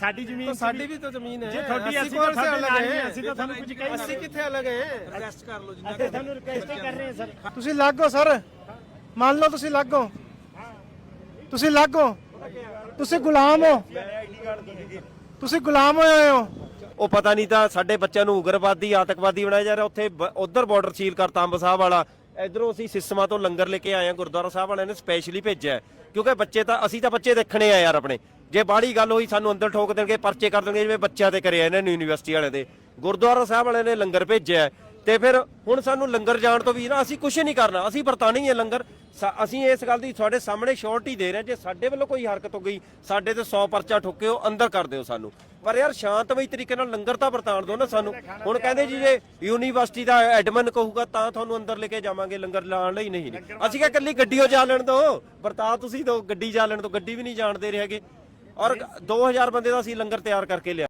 ਸਾਡੀ ਜ਼ਮੀਨ ਸਾਡੀ ਵੀ ਤਾਂ ਜ਼ਮੀਨ ਹੈ। ਜੇ ਤੁਹਾਡੀ ਅਸੀਂ ਤਾਂ ਤੁਹਾਡੇ ਨਾਲ ਹੀ ਅਸੀਂ ਤਾਂ ਤੁਹਾਨੂੰ ਕੁਝ ਕਹੀ ਨਹੀਂ ਅਸੀਂ ਕਿੱਥੇ ਅਲੱਗ ਹੈ? ਰਿਕਵੈਸਟ ਕਰ ਲਓ ਜਿੰਨਾ ਅਸੀਂ ਤੁਹਾਨੂੰ ਰਿਕਵੈਸਟ ਕਰ ਰਹੇ ਹਾਂ ਸਰ। ਤੁਸੀਂ ਲੱਗੋ ਸਰ। ਮੰਨ ਲਓ ਤੁਸੀਂ ਲੱਗੋ ਤੁਸੀਂ ਲੱਗੋ ਤੁਸੀਂ ਗੁਲਾਮ ਹੋ। ਤੁਸੀਂ ਗੁਲਾਮ ਹੋਏ ਹੋ। ਉਹ ਪਤਾ ਨਹੀਂ ਤਾਂ ਸਾਡੇ ਬੱਚਿਆਂ ਨੂੰ ਉਗਰਵਾਦੀ ਆਤੰਕਵਾਦੀ ਬਣਾਇਆ ਜਾ ਰਿਹਾ। ਉੱਥੇ ਉਧਰ ਬਾਰਡਰ ਸੀਲ ਕਰਤਾ ਅੰਬ ਸਾਹਿਬ ਵਾਲਾ। ਇਧਰੋਂ ਅਸੀਂ ਸਿਸਮਾ ਤੋਂ ਲੰਗਰ ਲੈ ਕੇ ਆਏ ਆ ਗੁਰਦੁਆਰਾ ਸਾਹਿਬ ਵਾਲਿਆਂ ਨੇ ਸਪੈਸ਼ਲੀ ਭੇਜਿਆ ਕਿਉਂਕਿ ਬੱਚੇ ਤਾਂ ਅਸੀਂ ਤਾਂ ਬੱਚੇ ਦੇਖਣੇ ਆ ਯਾਰ ਆਪਣੇ। ਜੇ ਬਾੜੀ ਗੱਲ ਹੋਈ, ਸਾਨੂੰ ਅੰਦਰ ਠੋਕ ਦੇਣਗੇ, ਪਰਚੇ ਕਰ ਦੇਣਗੇ, ਜਿਵੇਂ ਬੱਚਿਆਂ ਤੇ ਕਰਿਆ ਇਹਨਾਂ ਨੇ, ਯੂਨੀਵਰਸਿਟੀ ਵਾਲਿਆਂ ਦੇ। ਗੁਰਦੁਆਰਾ ਸਾਹਿਬ ਵਾਲਿਆਂ ਨੇ ਲੰਗਰ ਭੇਜਿਆ ਤੇ ਫਿਰ ਹੁਣ ਸਾਨੂੰ ਲੰਗਰ ਜਾਣ ਤੋਂ ਵੀ ਨਾ, ਅਸੀਂ ਕੁਝ ਨਹੀਂ ਕਰਨਾ, ਅਸੀਂ ਵਰਤਾਣਾ ਹੈ ਲੰਗਰ। ਅਸੀਂ ਇਸ ਗੱਲ ਦੀ ਤੁਹਾਡੇ ਸਾਹਮਣੇ ਸ਼ੋਰਟੀ ਦੇ ਰਹੇ ਹਾਂ, ਜੇ ਸਾਡੇ ਵੱਲੋਂ ਕੋਈ ਹਰਕਤ ਹੋ ਗਈ, ਸਾਡੇ ਤੇ 100 ਪਰਚਾ ਠੋਕਿਓ, ਅੰਦਰ ਕਰ ਦਿਓ ਸਾਨੂੰ। ਪਰ ਯਾਰ, ਸ਼ਾਂਤਮਈ ਤਰੀਕੇ ਨਾਲ ਲੰਗਰ ਤਾਂ ਵਰਤਾਣ ਦਿਓ ਨਾ ਸਾਨੂੰ। ਹੁਣ ਕਹਿੰਦੇ ਜੀ ਜੇ ਯੂਨੀਵਰਸਿਟੀ ਦਾ ਐਡਮਨ ਕਹੂਗਾ, ਤਾਂ ਤੁਹਾਨੂੰ ਅੰਦਰ ਲੈ ਕੇ ਜਾਵਾਂਗੇ, ਲੰਗਰ ਲਾਣ ਲਈ ਨਹੀਂ ਅਸੀਂ ਕਿਹਾ, ਇਕੱਲੀ ਗੱਡੀਓ ਜਾ ਲੈਣ ਦੋ ਵਰਤਾ ਤੁਸੀਂ ਦਿਓ ਗੱਡੀ ਜਾ ਲੈਣ ਦਿਓ, ਗੱਡੀ ਵੀ ਨਹੀਂ ਜਾਣ ਦੇ ਰਹੇ ਹੈਗੇ। ਔਰ 2000 ਬੰਦੇ ਦਾ ਅਸੀਂ ਲੰਗਰ ਤਿਆਰ ਕਰਕੇ ਲਿਆ।